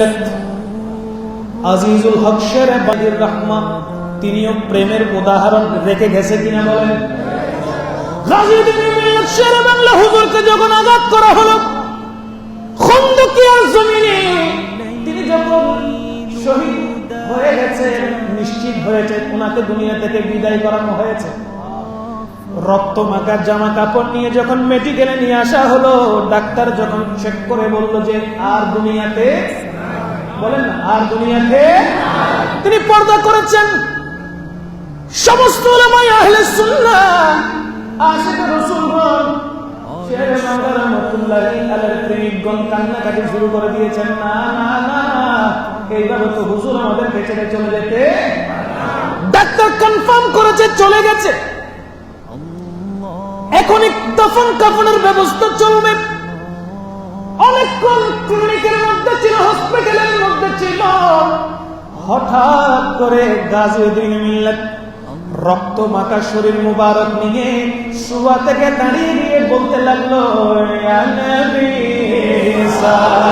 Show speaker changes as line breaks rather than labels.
মিল্লাত আজিজুল হক শের রহমান তিনিও প্রেমের উদাহরণ রেখে গেছে কিনা বলেন? রক্ত মাখা, জামা কাপড় নিয়ে যখন মেডিকেলে নিয়ে আসা হলো, ডাক্তার যখন চেক করে বলল যে আর দুনিয়াতে বলেন আর দুনিয়াতে তিনি পর্দা করেছেন। সমস্ত শেরে করে দিয়েছেন, না না না এইভাবে তো আমাদের ছেড়ে চলে যেতে ডাক্তার কনফার্ম করেছে, চলে গেছে। এখন দফন কাফনের ব্যবস্থা চলবে। অনেকক্ষণ হঠাৎ করে গাজীউদ্দিন মিল্লাত রক্ত মাখা শরীর মুবারক নিয়ে শুয়া থেকে দাঁড়িয়ে গিয়ে বলতে লাগল "ইয়া নবী সালাম